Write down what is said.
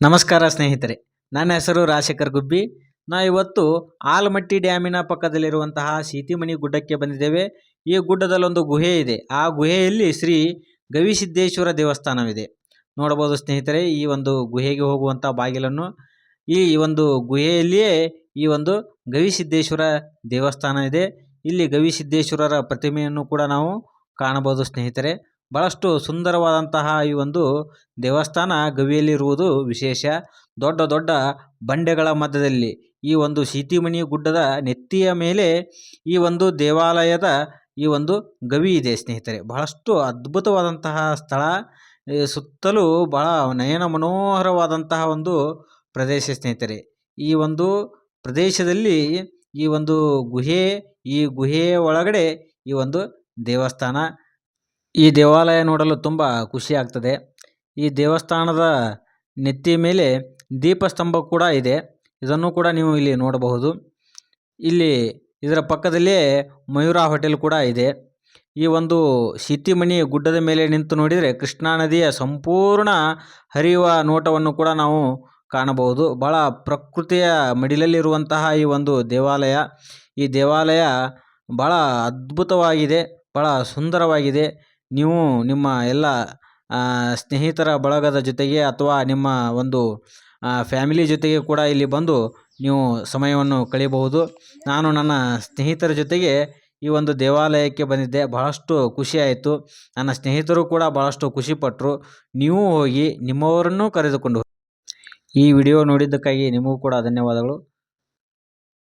ನಮಸ್ಕಾರ ಸ್ನೇಹಿತರೆ. ನನ್ನ ಹೆಸರು ರಾಜಶೇಖರ್ ಗುಬ್ಬಿ. ನಾ ಇವತ್ತು ಆಲಮಟ್ಟಿ ಡ್ಯಾಮಿನ ಪಕ್ಕದಲ್ಲಿರುವಂತಹ ಸೀತಿಮಣಿ ಗುಡ್ಡಕ್ಕೆ ಬಂದಿದ್ದೇವೆ. ಈ ಗುಡ್ಡದಲ್ಲೊಂದು ಗುಹೆ ಇದೆ. ಆ ಗುಹೆಯಲ್ಲಿ ಶ್ರೀ ಗವಿಸಿದ್ದೇಶ್ವರ ದೇವಸ್ಥಾನವಿದೆ. ನೋಡಬಹುದು ಸ್ನೇಹಿತರೆ, ಈ ಒಂದು ಗುಹೆಗೆ ಹೋಗುವಂಥ ಬಾಗಿಲನ್ನು. ಈ ಒಂದು ಗುಹೆಯಲ್ಲಿಯೇ ಈ ಒಂದು ಗವಿಸಿದ್ದೇಶ್ವರ ದೇವಸ್ಥಾನ ಇದೆ ಇಲ್ಲಿ ಗವಿಸಿದ್ದೇಶ್ವರರ ಪ್ರತಿಮೆಯನ್ನು ಕೂಡ ನಾವು ಕಾಣಬಹುದು ಸ್ನೇಹಿತರೆ. ಬಹಳಷ್ಟು ಸುಂದರವಾದಂತಹ ಈ ಒಂದು ದೇವಸ್ಥಾನ ಗವಿಯಲ್ಲಿರುವುದು ವಿಶೇಷ. ದೊಡ್ಡ ದೊಡ್ಡ ಬಂಡೆಗಳ ಮಧ್ಯದಲ್ಲಿ ಈ ಒಂದು ಸೀತಿಮಣಿ ಗುಡ್ಡದ ನೆತ್ತಿಯ ಮೇಲೆ ಈ ಒಂದು ದೇವಾಲಯದ ಈ ಒಂದು ಗವಿ ಇದೆ ಸ್ನೇಹಿತರೆ. ಬಹಳಷ್ಟು ಅದ್ಭುತವಾದಂತಹ ಸ್ಥಳ. ಸುತ್ತಲೂ ಬಹಳ ನಯನ ಮನೋಹರವಾದಂತಹ ಒಂದು ಪ್ರದೇಶ ಸ್ನೇಹಿತರೆ. ಈ ಒಂದು ಪ್ರದೇಶದಲ್ಲಿ ಈ ಒಂದು ಗುಹೆ, ಈ ಗುಹೆಯ ಒಳಗಡೆ ಈ ಒಂದು ದೇವಸ್ಥಾನ ಈ ದೇವಾಲಯ ನೋಡಲು ತುಂಬ ಖುಷಿ ಆಗ್ತದೆ. ಈ ದೇವಸ್ಥಾನದ ನೆತ್ತಿ ಮೇಲೆ ದೀಪಸ್ತಂಭ ಕೂಡ ಇದೆ. ಇದನ್ನು ಕೂಡ ನೀವು ಇಲ್ಲಿ ನೋಡಬಹುದು. ಇಲ್ಲಿ ಇದರ ಪಕ್ಕದಲ್ಲೇ ಮಯೂರ ಹೋಟೆಲ್ ಕೂಡ ಇದೆ. ಈ ಒಂದು ಸಿತಿಮಣಿ ಗುಡ್ಡದ ಮೇಲೆ ನಿಂತು ನೋಡಿದರೆ ಕೃಷ್ಣಾ ನದಿಯ ಸಂಪೂರ್ಣ ಹರಿಯುವ ನೋಟವನ್ನು ಕೂಡ ನಾವು ಕಾಣಬಹುದು. ಭಾಳ ಪ್ರಕೃತಿಯ ಮಡಿಲಲ್ಲಿರುವಂತಹ ಈ ಒಂದು ದೇವಾಲಯ. ಈ ದೇವಾಲಯ ಭಾಳ ಅದ್ಭುತವಾಗಿದೆ ಭಾಳ ಸುಂದರವಾಗಿದೆ. ನೀವು ನಿಮ್ಮ ಎಲ್ಲ ಸ್ನೇಹಿತರ ಬಳಗದ ಜೊತೆಗೆ ಅಥವಾ ನಿಮ್ಮ ಒಂದು ಫ್ಯಾಮಿಲಿ ಜೊತೆಗೆ ಕೂಡ ಇಲ್ಲಿ ಬಂದು ನೀವು ಸಮಯವನ್ನು ಕಳೆಯಬಹುದು. ನಾನು ನನ್ನ ಸ್ನೇಹಿತರ ಜೊತೆಗೆ ಈ ಒಂದು ದೇವಾಲಯಕ್ಕೆ ಬಂದಿದ್ದೆ. ಬಹಳಷ್ಟು ಖುಷಿಯಾಯಿತು ನನ್ನ ಸ್ನೇಹಿತರು ಕೂಡ ಭಾಳಷ್ಟು ಖುಷಿಪಟ್ಟರು ನೀವು ಹೋಗಿ ನಿಮ್ಮವರನ್ನು ಕರೆದುಕೊಂಡು ಈ ವಿಡಿಯೋ ನೋಡಿದ್ದಕ್ಕಾಗಿ ನಿಮಗೂ ಕೂಡ ಧನ್ಯವಾದಗಳು.